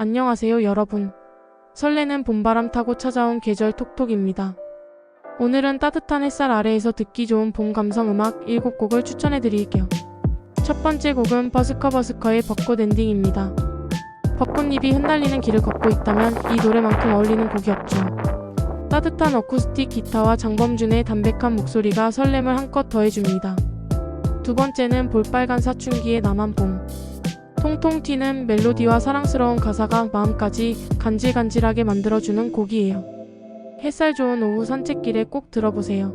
안녕하세요 여러분. 설레는 봄바람 타고 찾아온 계절 톡톡입니다. 오늘은 따뜻한 햇살 아래에서 듣기 좋은 봄 감성 음악 7곡을 추천해 드릴게요. 첫 번째 곡은 버스커버스커의 벚꽃 엔딩입니다. 벚꽃잎이 흩날리는 길을 걷고 있다면 이 노래만큼 어울리는 곡이 없죠. 따뜻한 어쿠스틱 기타와 장범준의 담백한 목소리가 설렘을 한껏 더해줍니다. 두 번째는 볼빨간 사춘기의 남한 봄. 통통 튀는 멜로디와 사랑스러운 가사가 마음까지 간질간질하게 만들어주는 곡이에요. 햇살 좋은 오후 산책길에 꼭 들어보세요.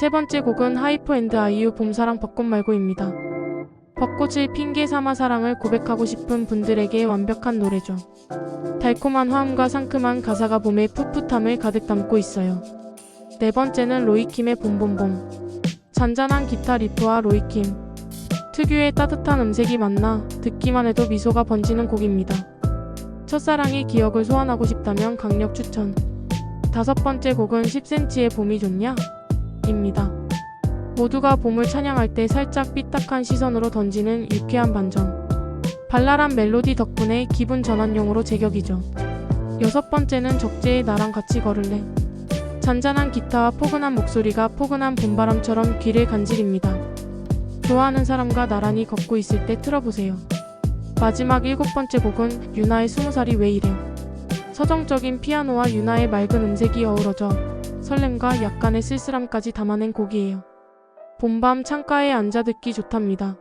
세 번째 곡은 하이퍼 앤드 아이유 봄사랑 벚꽃 말고입니다. 벚꽃을 핑계 삼아 사랑을 고백하고 싶은 분들에게 완벽한 노래죠. 달콤한 화음과 상큼한 가사가 봄의 풋풋함을 가득 담고 있어요. 네 번째는 로이킴의 봄봄봄. 잔잔한 기타 리프와 로이킴. 특유의 따뜻한 음색이 만나 듣기만 해도 미소가 번지는 곡입니다. 첫사랑의 기억을 소환하고 싶다면 강력 추천. 다섯 번째 곡은 10cm의 봄이 좋냐? 입니다. 모두가 봄을 찬양할 때 살짝 삐딱한 시선으로 던지는 유쾌한 반전. 발랄한 멜로디 덕분에 기분 전환용으로 제격이죠. 여섯 번째는 적재의 나랑 같이 걸을래. 잔잔한 기타와 포근한 목소리가 포근한 봄바람처럼 귀를 간직입니다. 좋아하는 사람과 나란히 걷고 있을 때 틀어보세요. 마지막 일곱 번째 곡은 유나의 스무 살이 왜 이래. 서정적인 피아노와 유나의 맑은 음색이 어우러져 설렘과 약간의 쓸쓸함까지 담아낸 곡이에요. 봄밤 창가에 앉아 듣기 좋답니다.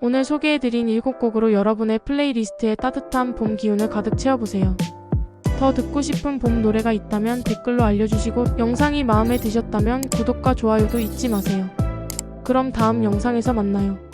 오늘 소개해드린 7곡으로 여러분의 플레이리스트에 따뜻한 봄 기운을 가득 채워보세요. 더 듣고 싶은 봄 노래가 있다면 댓글로 알려주시고 영상이 마음에 드셨다면 구독과 좋아요도 잊지 마세요. 그럼 다음 영상에서 만나요.